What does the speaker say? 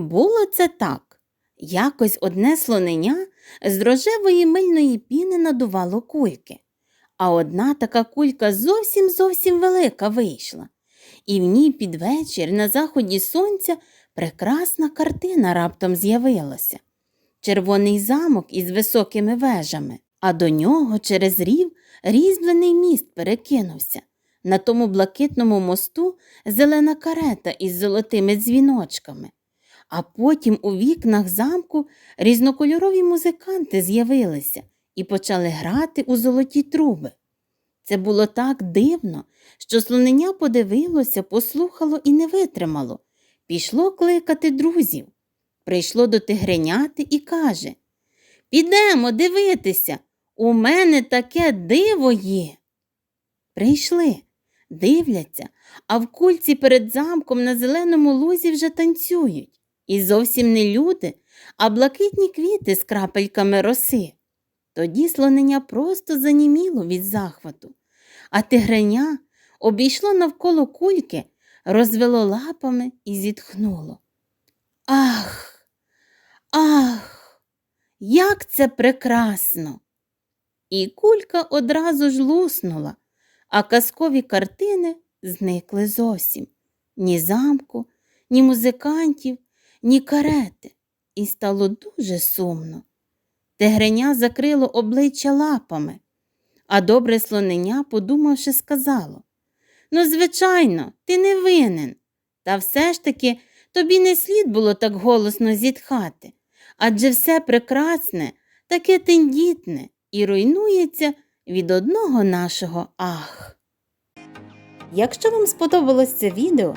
Було це так. Якось одне слоненя з рожевої мильної піни надувало кульки, а одна така кулька зовсім зовсім велика вийшла, і в ній під вечір на заході сонця прекрасна картина раптом з'явилася. Червоний замок із високими вежами, а до нього через рів різьблений міст перекинувся. На тому блакитному мосту зелена карета із золотими дзвіночками. А потім у вікнах замку різнокольорові музиканти з'явилися і почали грати у золоті труби. Це було так дивно, що слонення подивилося, послухало і не витримало. Пішло кликати друзів. Прийшло до тигреняти і каже Підемо дивитися, у мене таке диво є. Прийшли, дивляться, а в кульці перед замком на зеленому лузі вже танцюють. І зовсім не люди, а блакитні квіти з крапельками роси. Тоді слонення просто заніміло від захвату, а тигреня обійшло навколо кульки, розвело лапами і зітхнуло. Ах, ах, як це прекрасно! І кулька одразу ж луснула, а казкові картини зникли зовсім. Ні замку, ні музикантів, ні карети, і стало дуже сумно. Тигреня закрило обличчя лапами, а добре слонення, подумавши, сказало Ну, звичайно, ти не винен. Та все ж таки тобі не слід було так голосно зітхати, адже все прекрасне, таке тендітне і руйнується від одного нашого ах. Якщо вам сподобалось це відео,